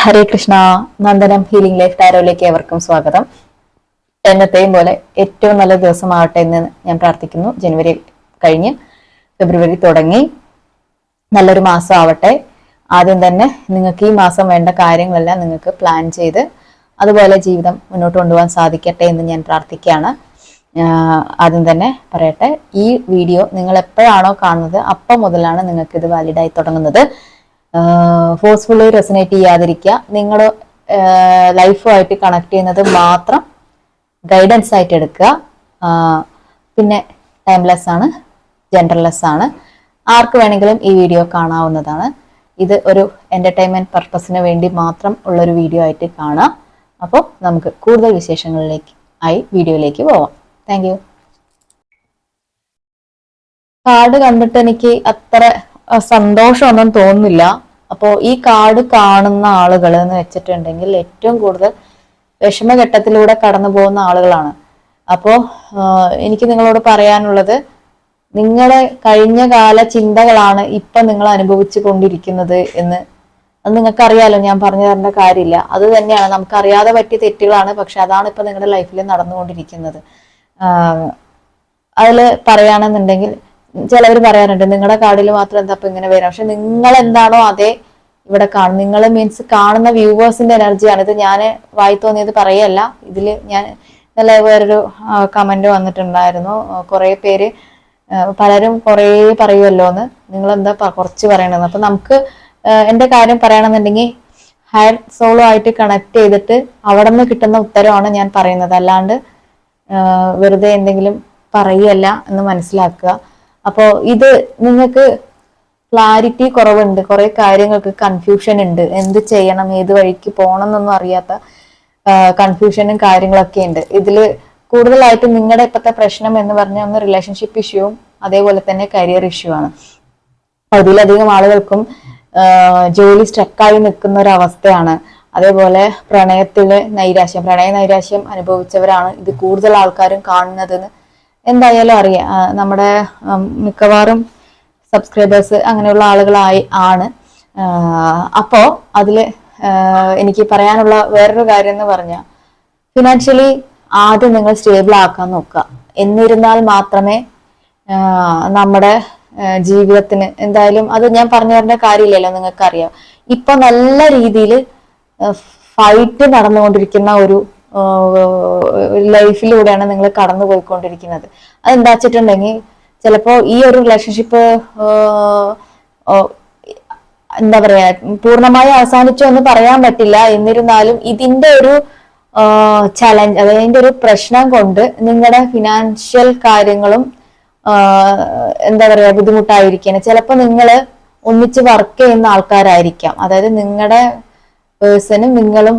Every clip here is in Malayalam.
ഹരേ കൃഷ്ണ നന്ദനം ഹീലിംഗ് ലൈഫ് ടാരോയിലേക്ക് ഏവർക്കും സ്വാഗതം. എന്നത്തെയും പോലെ ഏറ്റവും നല്ല ദിവസമാവട്ടെ എന്ന് ഞാൻ പ്രാർത്ഥിക്കുന്നു. ജനുവരി കഴിഞ്ഞ് ഫെബ്രുവരി തുടങ്ങി. നല്ലൊരു മാസം ആവട്ടെ ആദ്യം തന്നെ നിങ്ങൾക്ക് ഈ മാസം വേണ്ട കാര്യങ്ങളെല്ലാം നിങ്ങൾക്ക് പ്ലാൻ ചെയ്ത് അതുപോലെ ജീവിതം മുന്നോട്ട് കൊണ്ടുപോകാൻ സാധിക്കട്ടെ എന്ന് ഞാൻ പ്രാർത്ഥിക്കുകയാണ്. ആദ്യം തന്നെ പറയട്ടെ ഈ വീഡിയോ നിങ്ങൾ എപ്പോഴാണോ കാണുന്നത് അപ്പം മുതലാണ് നിങ്ങൾക്ക് ഇത് വാലിഡായി തുടങ്ങുന്നത്. ഫോഴ്സ്ഫുള്ളി റെസനേറ്റ് ചെയ്യാതിരിക്കുക. നിങ്ങൾ ലൈഫുമായിട്ട് കണക്ട് ചെയ്യുന്നത് മാത്രം ഗൈഡൻസ് ആയിട്ട് എടുക്കുക. പിന്നെ ടൈംലെസ് ആണ് ജെൻഡർലെസ് ആണ്. ആർക്ക് വേണമെങ്കിലും ഈ വീഡിയോ കാണാവുന്നതാണ്. ഇത് ഒരു എന്റർടൈൻമെന്റ് പർപ്പസിന് വേണ്ടി മാത്രം ഉള്ളൊരു വീഡിയോ ആയിട്ട് കാണാം. അപ്പോൾ നമുക്ക് കൂടുതൽ വിശേഷങ്ങളിലേക്ക് ആയി വീഡിയോയിലേക്ക് പോവാം. താങ്ക് കാർഡ് കണ്ടിട്ട് എനിക്ക് അത്ര സന്തോഷമൊന്നും തോന്നുന്നില്ല. അപ്പോൾ ഈ കാർഡ് കാണുന്ന ആളുകൾ എന്ന് വെച്ചിട്ടുണ്ടെങ്കിൽ ഏറ്റവും കൂടുതൽ വിഷമഘട്ടത്തിലൂടെ കടന്നു പോകുന്ന ആളുകളാണ്. അപ്പോൾ എനിക്ക് നിങ്ങളോട് പറയാനുള്ളത് നിങ്ങളെ കഴിഞ്ഞ കാല ചിന്തകളാണ് ഇപ്പൊ നിങ്ങൾ അനുഭവിച്ചു കൊണ്ടിരിക്കുന്നത് എന്ന്. അത് നിങ്ങൾക്ക് അറിയാലോ ഞാൻ പറഞ്ഞു തരേണ്ട കാര്യമില്ല. അത് തന്നെയാണ് നമുക്കറിയാതെ പറ്റിയ തെറ്റുകളാണ് പക്ഷെ അതാണ് ഇപ്പൊ നിങ്ങളുടെ ലൈഫിൽ നടന്നുകൊണ്ടിരിക്കുന്നത്. അതിൽ പറയുകയാണെന്നുണ്ടെങ്കിൽ ചിലവർ പറയാറുണ്ട് നിങ്ങളുടെ കാർഡിൽ മാത്രം എന്താ ഇങ്ങനെ വരാം പക്ഷെ നിങ്ങൾ എന്താണോ അതേ ഇവിടെ കാണും. നിങ്ങൾ മീൻസ് കാണുന്ന വ്യൂവേഴ്സിന്റെ എനർജിയാണ്. ഇത് ഞാൻ വായി തോന്നിയത് പറയല്ല. ഇതിൽ ഞാൻ ഇന്നലെ വേറൊരു കമന്റ് വന്നിട്ടുണ്ടായിരുന്നു. കുറെ പേര് പലരും കുറേ പറയുമല്ലോ എന്ന് നിങ്ങൾ എന്താ കുറച്ച് പറയണമെന്ന് അപ്പൊ നമുക്ക് എന്റെ കാര്യം പറയണമെന്നുണ്ടെങ്കിൽ ഹയർ സോളോ ആയിട്ട് കണക്ട് ചെയ്തിട്ട് അവിടെ നിന്ന് കിട്ടുന്ന ഉത്തരമാണ് ഞാൻ പറയുന്നത്. അല്ലാണ്ട് വെറുതെ എന്തെങ്കിലും പറയല്ല എന്ന് മനസ്സിലാക്കുക. അപ്പോൾ ഇത് നിങ്ങൾക്ക് ക്ലാരിറ്റി കുറവുണ്ട് കുറെ കാര്യങ്ങൾക്ക് കൺഫ്യൂഷൻ ഉണ്ട്. എന്ത് ചെയ്യണം ഏത് വഴിക്ക് പോകണം എന്നൊന്നും അറിയാത്ത കൺഫ്യൂഷനും കാര്യങ്ങളൊക്കെ ഉണ്ട്. ഇതിൽ കൂടുതലായിട്ട് നിങ്ങളുടെ ഇപ്പോഴത്തെ പ്രശ്നം എന്ന് പറഞ്ഞാൽ ഒന്ന് റിലേഷൻഷിപ്പ് ഇഷ്യൂവും അതേപോലെ തന്നെ കരിയർ ഇഷ്യൂ ആണ്. അതിലധികം ആളുകൾക്കും ജോലി സ്ട്രക്കായി നിൽക്കുന്ന ഒരു അവസ്ഥയാണ് അതേപോലെ പ്രണയത്തിലെ നൈരാശ്യം പ്രണയ നൈരാശ്യം അനുഭവിച്ചവരാണ് ഇത് കൂടുതൽ ആൾക്കാരും കാണുന്നതെന്ന് എന്തായാലും അറിയാം. നമ്മുടെ മിക്കവാറും സബ്സ്ക്രൈബേഴ്സ് അങ്ങനെയുള്ള ആളുകളായി ആണ്. അപ്പോൾ അപ്പോ അതിൽ എനിക്ക് പറയാനുള്ള വേറൊരു കാര്യം എന്ന് പറഞ്ഞാൽ ഫിനാൻഷ്യലി ആദ്യം നിങ്ങൾ സ്റ്റേബിൾ ആക്കാൻ നോക്കുക. എന്നിരുന്നാൽ മാത്രമേ നമ്മുടെ ജീവിതത്തിന് എന്തായാലും അത് ഞാൻ പറഞ്ഞു തരേണ്ട കാര്യമില്ലല്ലോ നിങ്ങൾക്കറിയാം. ഇപ്പൊ നല്ല രീതിയിൽ ഫൈറ്റ് നടന്നുകൊണ്ടിരിക്കുന്ന ഒരു ലൈഫിലൂടെയാണ് നിങ്ങൾ കടന്നു പോയിക്കൊണ്ടിരിക്കുന്നത് അതെന്താ വെച്ചിട്ടുണ്ടെങ്കിൽ ചിലപ്പോ ഈ ഒരു റിലേഷൻഷിപ്പ് എന്താ പറയാ പൂർണമായി അവസാനിച്ചു എന്ന് പറയാൻ പറ്റില്ല. എന്നിരുന്നാലും ഇതിന്റെ ഒരു ചലഞ്ച് അതായത് ഒരു പ്രശ്നം കൊണ്ട് നിങ്ങളുടെ ഫിനാൻഷ്യൽ കാര്യങ്ങളും എന്താ പറയാ ബുദ്ധിമുട്ടായിരിക്കണം ചിലപ്പോ നിങ്ങൾ ഒന്നിച്ച് വർക്ക് ചെയ്യുന്ന ആൾക്കാരായിരിക്കാം. അതായത് നിങ്ങളുടെ പേഴ്സണും നിങ്ങളും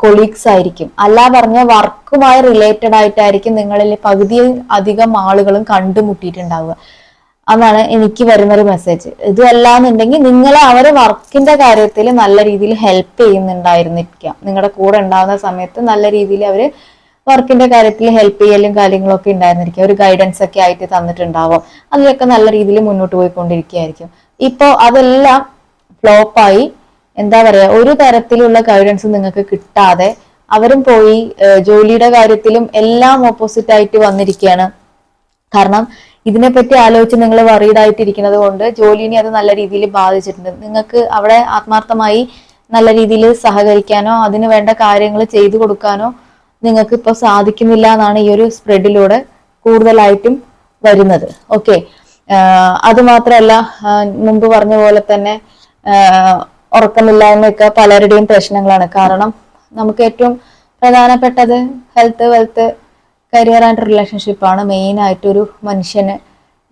കൊളീഗ്സ് ആയിരിക്കും. അല്ല പറഞ്ഞ വർക്കുമായി റിലേറ്റഡ് ആയിട്ടായിരിക്കും നിങ്ങളിൽ പകുതി അധികം ആളുകളും കണ്ടുമുട്ടിയിട്ടുണ്ടാവുക. അതാണ് എനിക്ക് വരുന്നൊരു മെസ്സേജ് ഇതല്ലാന്നുണ്ടെങ്കിൽ നിങ്ങൾ അവരെ വർക്കിന്റെ കാര്യത്തിൽ നല്ല രീതിയിൽ ഹെൽപ്പ് ചെയ്യുന്നുണ്ടായിരുന്നിരിക്കാം. നിങ്ങളുടെ കൂടെ ഉണ്ടാകുന്ന സമയത്ത് നല്ല രീതിയിൽ അവർ വർക്കിന്റെ കാര്യത്തിൽ ഹെൽപ്പ് ചെയ്യലും കാര്യങ്ങളൊക്കെ ഉണ്ടായിരുന്നിരിക്കും. ഒരു ഗൈഡൻസ് ഒക്കെ ആയിട്ട് തന്നിട്ടുണ്ടാവും അതിലൊക്കെ നല്ല രീതിയിൽ മുന്നോട്ട് പോയിക്കൊണ്ടിരിക്കുകയായിരിക്കും. ഇപ്പോ അതെല്ലാം ഫ്ലോപ്പായി എന്താ പറയാ ഒരു തരത്തിലുള്ള ഗൈഡൻസ് നിങ്ങൾക്ക് കിട്ടാതെ അവരും പോയി ജോലിയുടെ കാര്യത്തിലും എല്ലാം ഓപ്പോസിറ്റ് ആയിട്ട് വന്നിരിക്കുകയാണ്. കാരണം ഇതിനെപ്പറ്റി ആലോചിച്ച് നിങ്ങൾ വറീഡ് ആയിട്ടിരിക്കുന്നത് കൊണ്ട് ജോലിനെ അത് നല്ല രീതിയിൽ ബാധിച്ചിട്ടുണ്ട്. നിങ്ങൾക്ക് അവിടെ ആത്മാർത്ഥമായി നല്ല രീതിയിൽ സഹകരിക്കാനോ അതിന് വേണ്ട കാര്യങ്ങൾ ചെയ്തു കൊടുക്കാനോ നിങ്ങൾക്ക് ഇപ്പോൾ സാധിക്കുന്നില്ല എന്നാണ് ഈ ഒരു സ്പ്രെഡിലൂടെ കൂടുതലായിട്ടും വരുന്നത്. ഓക്കെ അത് മാത്രമല്ല മുമ്പ് പറഞ്ഞ പോലെ തന്നെ ഉറക്കമില്ലായ്മയൊക്കെ പലരുടെയും പ്രശ്നങ്ങളാണ്. കാരണം നമുക്ക് ഏറ്റവും പ്രധാനപ്പെട്ടത് health wealth career and relationship ആണ് ആയിട്ട് ഒരു മനുഷ്യന്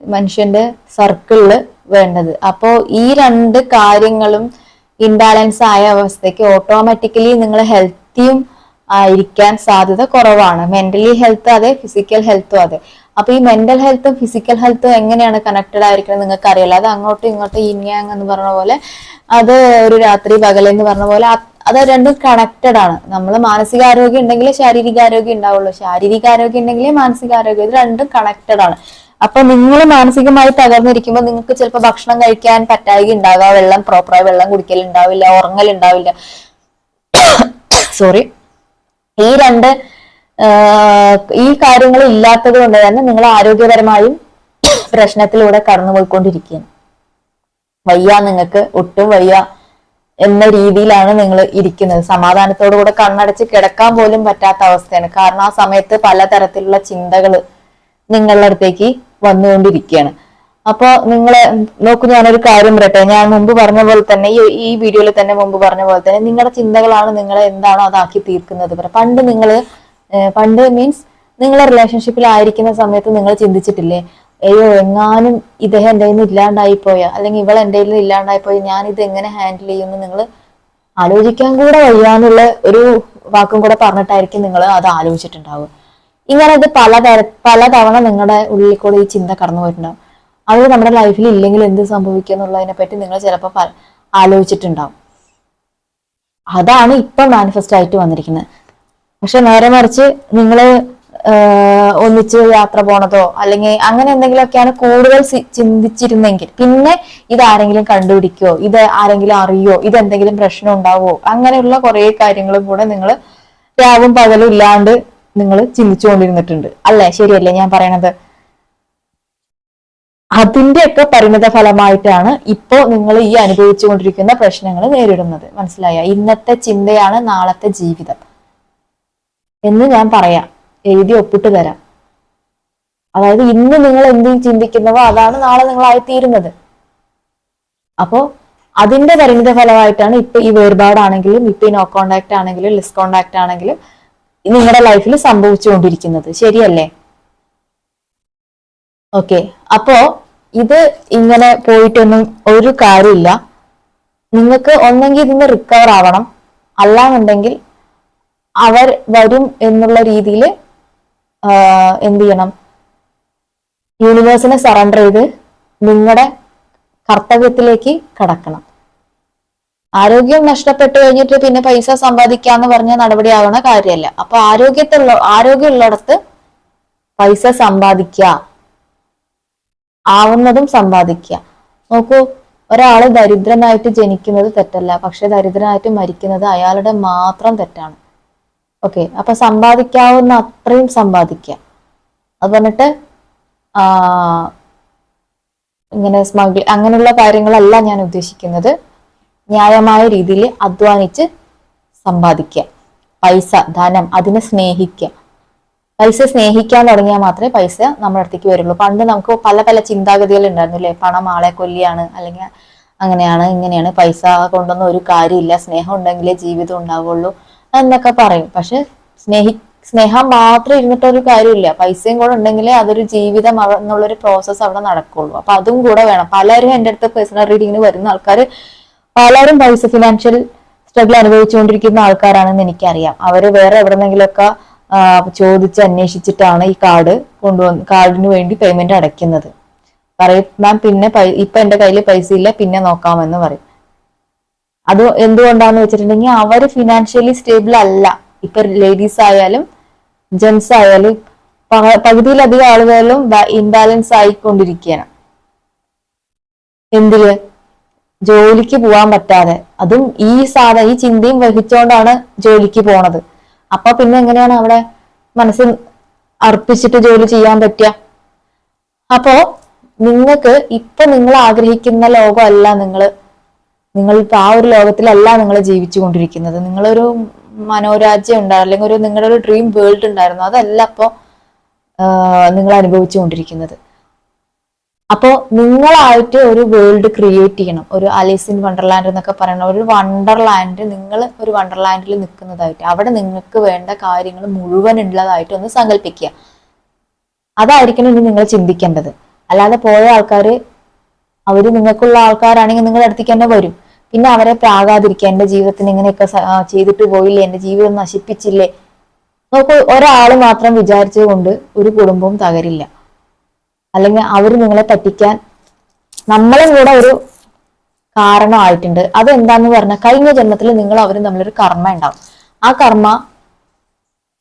മനുഷ്യന്റെ സർക്കിളിൽ വേണ്ടത്. അപ്പോ ഈ രണ്ട് കാര്യങ്ങളും ഇംബാലൻസ് ആയ അവസ്ഥയ്ക്ക് ഓട്ടോമാറ്റിക്കലി നിങ്ങൾ ഹെൽത്തിയും ആയിരിക്കാൻ സാധ്യത കുറവാണ്. മെന്റലി ഹെൽത്ത് അതെ ഫിസിക്കൽ ഹെൽത്തും അതെ. അപ്പൊ ഈ മെന്റൽ ഹെൽത്തും ഫിസിക്കൽ ഹെൽത്തും എങ്ങനെയാണ് കണക്റ്റഡ് ആയിരിക്കണം നിങ്ങൾക്ക് അറിയില്ല അത് അങ്ങോട്ടും ഇങ്ങോട്ടും ഇൻയാങ് എന്ന് പറഞ്ഞ പോലെ അത് ഒരു രാത്രി പകൽ എന്ന് പറഞ്ഞ പോലെ അത് രണ്ടും കണക്റ്റഡ് ആണ്. നമ്മൾ മാനസികാരോഗ്യം ഉണ്ടെങ്കിൽ ശാരീരികാരോഗ്യം ഉണ്ടാവുള്ളൂ. ശാരീരികാരോഗ്യം ഉണ്ടെങ്കിൽ മാനസികാരോഗ്യം ഇത് രണ്ടും കണക്റ്റഡ് ആണ്. അപ്പൊ നിങ്ങൾ മാനസികമായി തകർന്നിരിക്കുമ്പോൾ നിങ്ങൾക്ക് ചിലപ്പോൾ ഭക്ഷണം കഴിക്കാൻ പറ്റായി ഉണ്ടാവുക. വെള്ളം പ്രോപ്പറായി വെള്ളം ഉറങ്ങൽ ഉണ്ടാവില്ല സോറി ഈ രണ്ട് ഈ കാര്യങ്ങൾ ഇല്ലാത്തത് കൊണ്ട് തന്നെ നിങ്ങൾ ആരോഗ്യപരമായും പ്രശ്നത്തിലൂടെ കടന്നുപോയിക്കൊണ്ടിരിക്കുകയാണ് വയ്യ നിങ്ങൾക്ക് ഒട്ടും വയ്യ എന്ന രീതിയിലാണ് നിങ്ങൾ ഇരിക്കുന്നത്. സമാധാനത്തോടു കൂടെ കണ്ണടച്ച് കിടക്കാൻ പോലും പറ്റാത്ത അവസ്ഥയാണ്. കാരണം ആ സമയത്ത് പലതരത്തിലുള്ള ചിന്തകൾ നിങ്ങളുടെ അടുത്തേക്ക് വന്നുകൊണ്ടിരിക്കുകയാണ്. അപ്പൊ നിങ്ങൾ നോക്കൂ ഞാനൊരു കാര്യം പറയട്ടെ. ഞാൻ മുമ്പ് പറഞ്ഞ പോലെ തന്നെ ഈ ഈ വീഡിയോയിൽ തന്നെ മുമ്പ് പറഞ്ഞ പോലെ തന്നെ നിങ്ങളുടെ ചിന്തകളാണ് നിങ്ങളെ എന്താണോ അതാക്കി തീർക്കുന്നത്. പണ്ട് നിങ്ങൾ പണ്ട് മീൻസ് നിങ്ങളെ റിലേഷൻഷിപ്പിൽ ആയിരിക്കുന്ന സമയത്ത് നിങ്ങൾ ചിന്തിച്ചിട്ടില്ലേ? അയ്യോ എങ്ങാനും ഇദ്ദേഹം എന്റെ കയ്യിൽ നിന്ന് ഇല്ലാണ്ടായി പോയ? അല്ലെങ്കിൽ ഇവൾ എന്റെ കയ്യിൽ നിന്ന് ഇല്ലാണ്ടായി പോയ? ഞാൻ ഇത് എങ്ങനെ ഹാൻഡിൽ ചെയ്യുമെന്ന് നിങ്ങൾ ആലോചിക്കാൻ കൂടെ വയ്യാന്നുള്ള ഒരു വാക്കും കൂടെ പറഞ്ഞിട്ടായിരിക്കും നിങ്ങൾ അത് ആലോചിച്ചിട്ടുണ്ടാവുക. ഇങ്ങനെ ഇത് പലതര പലതവണ നിങ്ങളുടെ ഉള്ളിൽ കൂടെ ഈ ചിന്ത കടന്നു പോയിട്ടുണ്ടാവും. അത് നമ്മുടെ ലൈഫിൽ ഇല്ലെങ്കിൽ എന്ത് സംഭവിക്കുക എന്നുള്ളതിനെ പറ്റി നിങ്ങൾ ചിലപ്പോൾ ആലോചിച്ചിട്ടുണ്ടാവും. അതാണ് ഇപ്പൊ മാനിഫെസ്റ്റ് ആയിട്ട് വന്നിരിക്കുന്നത്. പക്ഷെ നേരെ മറിച്ച് നിങ്ങൾ ഒന്നിച്ച് യാത്ര പോണതോ അല്ലെങ്കിൽ അങ്ങനെ എന്തെങ്കിലുമൊക്കെയാണ് കൂടുതൽ ചിന്തിച്ചിരുന്നെങ്കിൽ പിന്നെ ഇത് ആരെങ്കിലും കണ്ടുപിടിക്കോ ഇത് ആരെങ്കിലും അറിയോ ഇത് എന്തെങ്കിലും പ്രശ്നം ഉണ്ടാവോ അങ്ങനെയുള്ള കുറെ കാര്യങ്ങളും കൂടെ നിങ്ങൾ രാവും പകലും ഇല്ലാണ്ട് നിങ്ങൾ ചിന്തിച്ചുകൊണ്ടിരുന്നിട്ടുണ്ട്. അല്ലേ? ശരിയല്ലേ ഞാൻ പറയണത്? അതിന്റെയൊക്കെ പരിണിത ഫലമായിട്ടാണ് ഇപ്പോ നിങ്ങൾ ഈ അനുഭവിച്ചുകൊണ്ടിരിക്കുന്ന പ്രശ്നങ്ങൾ നേരിടുന്നത്. മനസ്സിലായ? ഇന്നത്തെ ചിന്തയാണ് നാളത്തെ ജീവിതം. എന്ന് ഞാൻ പറയാം. എഴുതി ഒപ്പിട്ട് തരാം. അതായത് ഇന്ന് നിങ്ങൾ എന്ത് ചിന്തിക്കുന്നവോ അതാണ് നാളെ നിങ്ങളായി തീരുന്നത് അപ്പോ അതിന്റെ പരിണിത ഫലമായിട്ടാണ് ഇപ്പൊ ഈ വേർപാടാണെങ്കിലും ഇപ്പൊ ഈ നോ കോണ്ടാക്ട് ആണെങ്കിലും ലിസ് കോണ്ടാക്ട് ആണെങ്കിലും നിങ്ങളുടെ ലൈഫിൽ സംഭവിച്ചുകൊണ്ടിരിക്കുന്നത്. ശരിയല്ലേ? ഓക്കെ. അപ്പോ ഇത് ഇങ്ങനെ പോയിട്ടൊന്നും ഒരു കാര്യമില്ല. നിങ്ങൾക്ക് ഒന്നെങ്കിൽ ഇതിന് റിക്കവർ ആവണം. അല്ലാന്നുണ്ടെങ്കിൽ അവർ വരും എന്നുള്ള രീതിയിൽ എന്ത് ചെയ്യണം? യൂണിവേഴ്സിനെ സറണ്ടർ ചെയ്ത് നിങ്ങളുടെ കർത്തവ്യത്തിലേക്ക് കടക്കണം. ആരോഗ്യം നഷ്ടപ്പെട്ടു കഴിഞ്ഞിട്ട് പിന്നെ പൈസ സമ്പാദിക്കാന്ന് പറഞ്ഞ നടപടിയാവണ കാര്യമല്ല. അപ്പൊ ആരോഗ്യത്തുള്ള ആരോഗ്യമുള്ളിടത്ത് പൈസ സമ്പാദിക്കുക ആവുന്നതും സമ്പാദിക്കുക നോക്കൂ ഒരാൾ ദരിദ്രനായിട്ട് ജനിക്കുന്നത് തെറ്റല്ല. പക്ഷെ ദരിദ്രനായിട്ട് മരിക്കുന്നത് അയാളുടെ മാത്രം തെറ്റാണ്. ഓക്കെ അപ്പൊ സമ്പാദിക്കാവുന്ന അത്രയും സമ്പാദിക്കുക. അത് പറഞ്ഞിട്ട് ഇങ്ങനെ സ്മഗ്ലി അങ്ങനെയുള്ള കാര്യങ്ങളല്ല ഞാൻ ഉദ്ദേശിക്കുന്നത്. ന്യായമായ രീതിയിൽ അധ്വാനിച്ച് സമ്പാദിക്കുക. പൈസ ധനം അതിനെ സ്നേഹിക്കുക. പൈസ സ്നേഹിക്കാൻ തുടങ്ങിയാൽ മാത്രമേ പൈസ നമ്മുടെ അടുത്തേക്ക് വരുള്ളൂ. പണ്ട് നമുക്ക് പല പല ചിന്താഗതികൾ ഉണ്ടായിരുന്നു അല്ലേ പണം ആളെ കൊല്ലിയാണ് അല്ലെങ്കിൽ അങ്ങനെയാണ് ഇങ്ങനെയാണ്. പൈസ കൊണ്ടൊന്നും ഒരു കാര്യമില്ല. സ്നേഹം ഉണ്ടെങ്കിലേ ജീവിതം ഉണ്ടാവുള്ളൂ. എന്നൊക്കെ പറയും. പക്ഷെ സ്നേഹി സ്നേഹം മാത്രം ഇരുന്നിട്ട് ഒരു കാര്യമില്ല. പൈസയും കൂടെ ഉണ്ടെങ്കിലേ അതൊരു ജീവിതം എന്നുള്ളൊരു പ്രോസസ്സ് അവിടെ നടക്കുള്ളൂ. അപ്പൊ അതും കൂടെ വേണം. പലരും എന്റെ അടുത്ത് പേഴ്സണൽ റീഡിങ്ങിന് വരുന്ന ആൾക്കാർ പലരും പൈസ ഫിനാൻഷ്യൽ സ്ട്രഗിൾ അനുഭവിച്ചുകൊണ്ടിരിക്കുന്ന ആൾക്കാരാണെന്ന് എനിക്കറിയാം. അവർ വേറെ എവിടെന്നെങ്കിലൊക്കെ ചോദിച്ച് അന്വേഷിച്ചിട്ടാണ് ഈ കാർഡ് കൊണ്ടുവന്ന് കാർഡിന് വേണ്ടി പേയ്മെന്റ് അടയ്ക്കുന്നത്. പറയും മാം പിന്നെ ഇപ്പൊ എന്റെ കയ്യിൽ പൈസ ഇല്ല പിന്നെ നോക്കാമെന്ന് പറയും. അത് എന്തുകൊണ്ടാന്ന് വെച്ചിട്ടുണ്ടെങ്കിൽ അവർ ഫിനാൻഷ്യലി സ്റ്റേബിൾ അല്ല. ഇപ്പൊ ലേഡീസ് ആയാലും ജെൻസ് ആയാലും പകുതിയിലധികം ആളുകളും ഇംബാലൻസ് ആയിക്കൊണ്ടിരിക്കുകയാണ് എന്തിൽ? ജോലിക്ക് പോവാൻ പറ്റാതെ. അതും ഈ സാധ ഈ ചിന്തയും വഹിച്ചുകൊണ്ടാണ് ജോലിക്ക് പോണത്. അപ്പൊ പിന്നെ എങ്ങനെയാണ് അവിടെ മനസ്സ് അർപ്പിച്ചിട്ട് ജോലി ചെയ്യാൻ പറ്റുക അപ്പോ നിങ്ങൾക്ക് ഇപ്പൊ നിങ്ങൾ ആഗ്രഹിക്കുന്ന ലോകമല്ല നിങ്ങൾ നിങ്ങൾ ഇപ്പൊ ആ ഒരു ലോകത്തിലല്ല നിങ്ങൾ ജീവിച്ചു കൊണ്ടിരിക്കുന്നത് നിങ്ങളൊരു മനോരാജ്യം ഉണ്ടായിരുന്നു അല്ലെങ്കിൽ ഒരു നിങ്ങളുടെ ഒരു ഡ്രീം വേൾഡ് ഉണ്ടായിരുന്നു. അതല്ല അപ്പോ നിങ്ങൾ അനുഭവിച്ചു കൊണ്ടിരിക്കുന്നത് അപ്പോ നിങ്ങളായിട്ട് ഒരു വേൾഡ് ക്രിയേറ്റ് ചെയ്യണം. ഒരു അലീസ് ഇൻ വണ്ടർലാൻഡ് എന്നൊക്കെ പറയുന്ന ഒരു വണ്ടർലാൻഡ് നിങ്ങൾ ഒരു വണ്ടർലാൻഡിൽ നിൽക്കുന്നതായിട്ട് അവിടെ നിങ്ങൾക്ക് വേണ്ട കാര്യങ്ങൾ മുഴുവൻ ഉള്ളതായിട്ട് ഒന്ന് സങ്കല്പിക്കുക അതായിരിക്കണം ഇനി നിങ്ങൾ ചിന്തിക്കേണ്ടത്. അല്ലാതെ പോയ ആൾക്കാര് അവർ നിങ്ങൾക്കുള്ള ആൾക്കാരാണെങ്കിൽ നിങ്ങളുടെ അടുത്തേക്ക് തന്നെ വരും. പിന്നെ അവരെ പ്രാകാതിരിക്കുക. എന്റെ ജീവിതത്തിന് ഇങ്ങനെയൊക്കെ ചെയ്തിട്ട് പോയില്ലേ? എന്റെ ജീവിതം നശിപ്പിച്ചില്ലേ? നോക്കൂ ഒരാൾ മാത്രം വിചാരിച്ചത് കൊണ്ട് ഒരു കുടുംബവും തകരില്ല. അല്ലെങ്കിൽ അവർ നിങ്ങളെ പറ്റിക്കാൻ നമ്മളും കൂടെ ഒരു കാരണമായിട്ടുണ്ട്. അതെന്താന്ന് പറഞ്ഞാൽ കഴിഞ്ഞ ജന്മത്തിൽ നിങ്ങൾ അവരും തമ്മിലൊരു കർമ്മ ഉണ്ടാവും. ആ കർമ്മ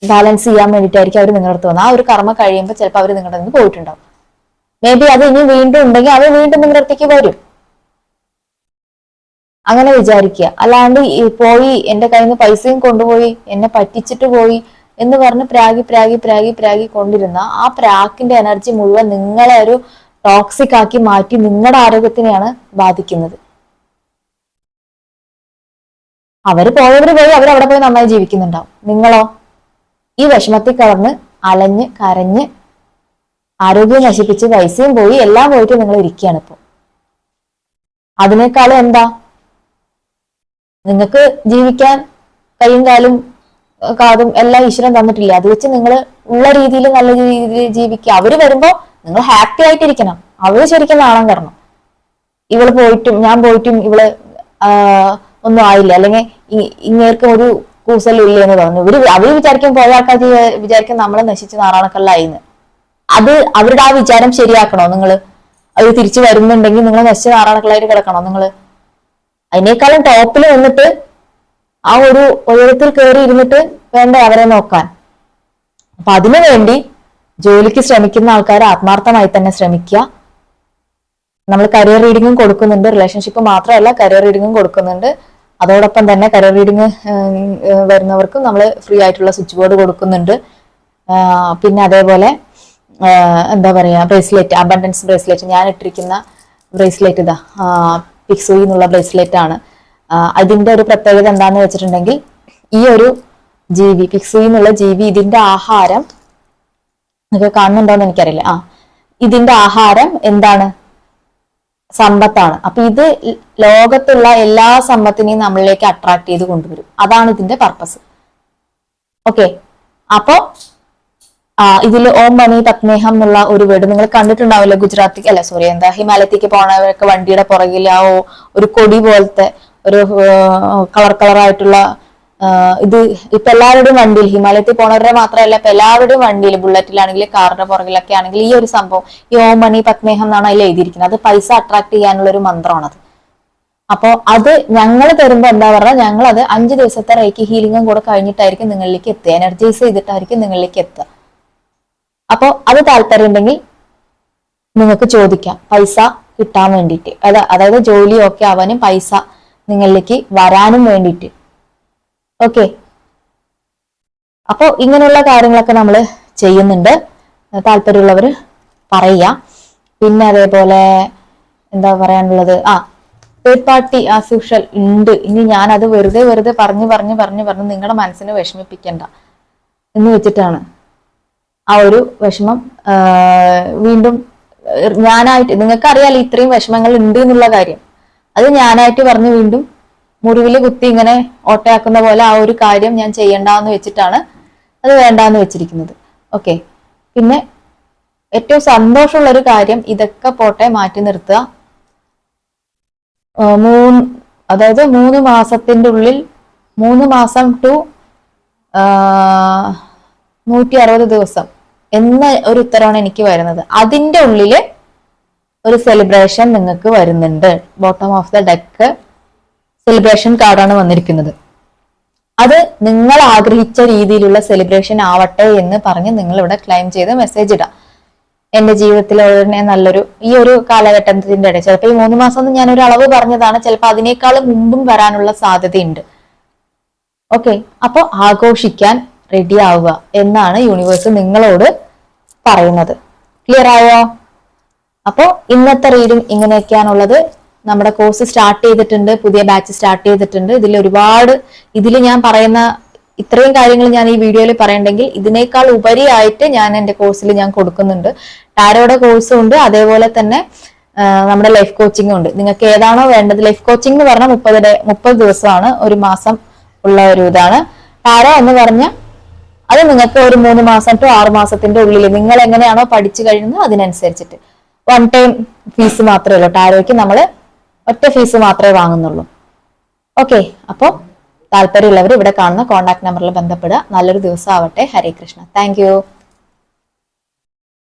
ബാലൻസ് ചെയ്യാൻ വേണ്ടിയിട്ടായിരിക്കും അവർ നിങ്ങളുടെ അടുത്ത് വന്നത്. ആ ഒരു കർമ്മ കഴിയുമ്പോൾ ചിലപ്പോൾ അവർ നിങ്ങളുടെ നിന്ന് പോയിട്ടുണ്ടാവും. മേ ബി അത് ഇനി വീണ്ടും ഉണ്ടെങ്കിൽ അത് വീണ്ടും അടുത്തേക്ക് വരും. അങ്ങനെ വിചാരിക്കുക. അല്ലാണ്ട് പോയി എന്റെ കയ്യിൽ നിന്ന് പൈസയും കൊണ്ടുപോയി എന്നെ പറ്റിച്ചിട്ട് പോയി എന്ന് പറഞ്ഞ് പ്രാഗി പ്രാഗി പ്രാഗി പ്രാഗി കൊണ്ടിരുന്ന ആ പ്രാക്കിന്റെ എനർജി മുഴുവൻ നിങ്ങളെ ഒരു ടോക്സിക് ആക്കി മാറ്റി നിങ്ങളുടെ ആരോഗ്യത്തിനെയാണ് ബാധിക്കുന്നത്. അവർ പോയവര് പോയി അവർ അവിടെ പോയി നന്നായി ജീവിക്കുന്നുണ്ടാവും. നിങ്ങളോ? ഈ വിഷമത്തിൽ കടന്ന് അലഞ്ഞ് കരഞ്ഞ് ആരോഗ്യം നശിപ്പിച്ച് പൈസയും പോയി എല്ലാം പോയിട്ട് നിങ്ങൾ ഇരിക്കുകയാണ് ഇപ്പൊ. അതിനേക്കാളും എന്താ? നിങ്ങൾക്ക് ജീവിക്കാൻ കൈയും കാലും കാതും എല്ലാം ഈശ്വരൻ തന്നിട്ടില്ല? അത് വെച്ച് നിങ്ങൾ ഉള്ള രീതിയിൽ നല്ല രീതിയിൽ ജീവിക്കുക. അവർ വരുമ്പോ നിങ്ങൾ ഹാപ്പി ആയിട്ടിരിക്കണം. അവർ ശരിക്കും നാണം കയറണം ഇവൾ പോയിട്ടും ഞാൻ പോയിട്ടും ഇവൾ ഒന്നും ആയില്ല. അല്ലെങ്കിൽ ഇങ്ങേർക്ക് ഒരു കൂസലും ഇല്ല എന്ന് പറഞ്ഞു. ഇവർ അവർ വിചാരിക്കും പോയ ആൾക്കാർ വിചാരിക്കും നമ്മളെ നശിച്ച് നാറാണക്കല്ലായിന്ന് അത് അവരുടെ ആ വിചാരം ശരിയാക്കണോ നിങ്ങൾ അത് തിരിച്ചു വരുന്നുണ്ടെങ്കിൽ നിങ്ങൾ നശിച്ച നാറാണക്കല്ലായിട്ട് കിടക്കണോ നിങ്ങൾ അതിനേക്കാളും ടോപ്പിൽ നിന്നിട്ട് ആ ഒരു ഉയരത്തിൽ കയറി ഇരുന്നിട്ട് വേണ്ട അവരെ നോക്കാൻ? അപ്പൊ അതിനു വേണ്ടി ജോലിക്ക് ശ്രമിക്കുന്ന ആൾക്കാർ ആത്മാർത്ഥമായി തന്നെ ശ്രമിക്കുക. നമ്മൾ കരിയർ റീഡിങ്ങും കൊടുക്കുന്നുണ്ട്. റിലേഷൻഷിപ്പ് മാത്രമല്ല കരിയർ റീഡിങ്ങും കൊടുക്കുന്നുണ്ട്. അതോടൊപ്പം തന്നെ കരിയർ റീഡിങ് വരുന്നവർക്കും നമ്മൾ ഫ്രീ ആയിട്ടുള്ള സ്വിച്ച് ബോർഡ് കൊടുക്കുന്നുണ്ട് പിന്നെ അതേപോലെ എന്താ പറയാ ബ്രേസ്ലെറ്റ് അബണ്ടൻസ് ബ്രേസ്ലെറ്റ് ഞാൻ ഇട്ടിരിക്കുന്ന ബ്രേസ്ലെറ്റ് ഇതാ പിക്സോയിൽ എന്നുള്ള ബ്രേസ്ലെറ്റ് ആണ്. അതിന്റെ ഒരു പ്രത്യേകത എന്താന്ന് വെച്ചിട്ടുണ്ടെങ്കിൽ ഈ ഒരു ജീവി പിക്സോയി എന്നുള്ള ജീവി ഇതിന്റെ ആഹാരം നിങ്ങൾക്ക് കാണുന്നുണ്ടോന്ന് എനിക്കറിയില്ല. ആ ഇതിന്റെ ആഹാരം എന്താണ്? സമ്പത്താണ്. അപ്പൊ ഇത് ലോകത്തുള്ള എല്ലാ സമ്പത്തിനെയും നമ്മളിലേക്ക് അട്രാക്ട് ചെയ്ത് കൊണ്ടുവരും. അതാണ് ഇതിന്റെ പർപ്പസ് ഓക്കെ അപ്പോ ആ ഇതിൽ ഓം മണി പത്മേഹം എന്നുള്ള ഒരു വീട് നിങ്ങൾ കണ്ടിട്ടുണ്ടാവില്ല ഗുജറാത്തി അല്ല സോറി എന്താ ഹിമാലയത്തേക്ക് പോണവരൊക്കെ വണ്ടിയുടെ പുറകിൽ ആ ഒരു കൊടി പോലത്തെ ഒരു കളർ കളറായിട്ടുള്ള ഇത് ഇപ്പൊ എല്ലാവരുടെയും വണ്ടിയിൽ ഹിമാലയത്തിൽ പോണവരുടെ മാത്രമല്ല ഇപ്പൊ എല്ലാവരുടെയും വണ്ടിയിൽ ബുള്ളറ്റിലാണെങ്കിൽ കാറിന്റെ പുറകിലൊക്കെ ആണെങ്കിൽ ഈ ഒരു സംഭവം ഈ ഓം മണി പത്മേഹം എന്നാണ് അതിൽ എഴുതിയിരിക്കുന്നത്. അത് പൈസ അട്രാക്ട് ചെയ്യാനുള്ള ഒരു മന്ത്രമാണത്. അപ്പോ അത് ഞങ്ങൾ തരുമ്പോ എന്താ പറഞ്ഞാൽ ഞങ്ങൾ അത് അഞ്ച് ദിവസത്തെ റേക്ക് ഹീലിംഗും കൂടെ കഴിഞ്ഞിട്ടായിരിക്കും നിങ്ങളിലേക്ക് എത്തുക. എനർജൈസ് ചെയ്തിട്ടായിരിക്കും നിങ്ങളിലേക്ക് എത്തുക. അപ്പോ അത് താല്പര്യം ഉണ്ടെങ്കിൽ നിങ്ങൾക്ക് ചോദിക്കാം. പൈസ കിട്ടാൻ വേണ്ടിയിട്ട്. അത് അതായത് ജോലിയൊക്കെ അവനും പൈസ നിങ്ങളിലേക്ക് വരാനും വേണ്ടിയിട്ട്. ഓക്കെ. അപ്പോ ഇങ്ങനെയുള്ള കാര്യങ്ങളൊക്കെ നമ്മൾ ചെയ്യുന്നുണ്ട്. താല്പര്യമുള്ളവർ പറയുക. പിന്നെ അതേപോലെ എന്താ പറയാനുള്ളത്? ആ തേർഡ് പാർട്ടി ആസ് യൂഷ്വൽ ഉണ്ട്. ഇനി ഞാൻ അത് വെറുതെ വെറുതെ പറഞ്ഞു പറഞ്ഞു പറഞ്ഞു പറഞ്ഞു നിങ്ങളുടെ മനസ്സിനെ വിഷമിപ്പിക്കണ്ട എന്ന് വെച്ചിട്ടാണ്. ആ ഒരു വിഷമം വീണ്ടും ഞാനായിട്ട് നിങ്ങൾക്ക് അറിയാലോ ഇത്രയും വിഷമങ്ങൾ ഉണ്ട് എന്നുള്ള കാര്യം. അത് ഞാനായിട്ട് പറഞ്ഞ് വീണ്ടും മുറിവിൽ കുത്തി ഇങ്ങനെ ഓട്ടയാക്കുന്ന പോലെ ആ ഒരു കാര്യം ഞാൻ ചെയ്യണ്ടെന്ന് വെച്ചിട്ടാണ് അത് വേണ്ടാന്ന് വെച്ചിരിക്കുന്നത്. ഓക്കെ. പിന്നെ ഏറ്റവും സന്തോഷമുള്ള ഒരു കാര്യം ഇതൊക്കെ പോട്ടെ മാറ്റി നിർത്തുക. മൂന്ന് അതായത് മൂന്ന് മാസത്തിന്റെ ഉള്ളിൽ മൂന്ന് മാസം ടു നൂറ്റി അറുപത് ദിവസം. എന്ന ഒരു ഉത്തരവാണ് എനിക്ക് വരുന്നത്. അതിന്റെ ഉള്ളിൽ ഒരു സെലിബ്രേഷൻ നിങ്ങൾക്ക് വരുന്നുണ്ട്. Bottom of the deck celebration കാർഡാണ് വന്നിരിക്കുന്നത്. അത് നിങ്ങൾ ആഗ്രഹിച്ച രീതിയിലുള്ള സെലിബ്രേഷൻ ആവട്ടെ എന്ന് പറഞ്ഞ് നിങ്ങൾ ഇവിടെ ക്ലെയിം ചെയ്ത് മെസ്സേജ് ഇടാം. എന്റെ ജീവിതത്തിലെ നല്ലൊരു ഈ ഒരു കാലഘട്ടത്തിന്റെ ഇടയിൽ ചിലപ്പോൾ ഈ മൂന്ന് മാസം ഞാൻ ഒരു അളവ് പറഞ്ഞതാണ് ചിലപ്പോൾ അതിനേക്കാൾ മുമ്പും വരാനുള്ള സാധ്യതയുണ്ട്. ഓക്കെ അപ്പോൾ ആഘോഷിക്കാൻ റെഡി ആവുക എന്നാണ് യൂണിവേഴ്സ് നിങ്ങളോട് പറയുന്നത്. ക്ലിയർ ആയോ? അപ്പോ ഇന്നത്തെ റീഡിംഗ് ഇങ്ങനെയൊക്കെയാണുള്ളത്. നമ്മുടെ കോഴ്സ് സ്റ്റാർട്ട് ചെയ്തിട്ടുണ്ട് പുതിയ ബാച്ച് സ്റ്റാർട്ട് ചെയ്തിട്ടുണ്ട്. ഇതിൽ ഒരുപാട് ഇതിൽ ഞാൻ പറയുന്ന ഇത്രയും കാര്യങ്ങൾ ഞാൻ ഈ വീഡിയോയിൽ പറയണ്ടെങ്കിൽ ഇതിനേക്കാൾ ഉപരിയായിട്ട് ഞാൻ എന്റെ കോഴ്സിൽ ഞാൻ കൊടുക്കുന്നുണ്ട്. ടാരോയുടെ കോഴ്സും ഉണ്ട് അതേപോലെ തന്നെ നമ്മുടെ ലൈഫ് കോച്ചിങ്ങും ഉണ്ട്. നിങ്ങൾക്ക് ഏതാണോ വേണ്ടത് ലൈഫ് കോച്ചിങ് എന്ന് പറഞ്ഞാൽ മുപ്പത് മുപ്പത് ദിവസമാണ് ഒരു മാസം ഉള്ള ഒരു ഇതാണ്. ടാരോ എന്ന് പറഞ്ഞ അത് നിങ്ങൾക്ക് ഒരു മൂന്ന് മാസം ടു ആറ് മാസത്തിന്റെ ഉള്ളിൽ നിങ്ങൾ എങ്ങനെയാണോ പഠിച്ചു കഴിയുന്നത് അതിനനുസരിച്ചിട്ട്. വൺ ടൈം ഫീസ് മാത്രമേ ഉള്ളൂ. ടാരോയ്ക്ക് നമ്മൾ ഒറ്റ ഫീസ് മാത്രമേ വാങ്ങുന്നുള്ളൂ. ഓക്കെ അപ്പോൾ താല്പര്യമുള്ളവർ ഇവിടെ കാണുന്ന കോൺടാക്ട് നമ്പറിൽ ബന്ധപ്പെടുക. നല്ലൊരു ദിവസം ആവട്ടെ. ഹരേ കൃഷ്ണ. താങ്ക്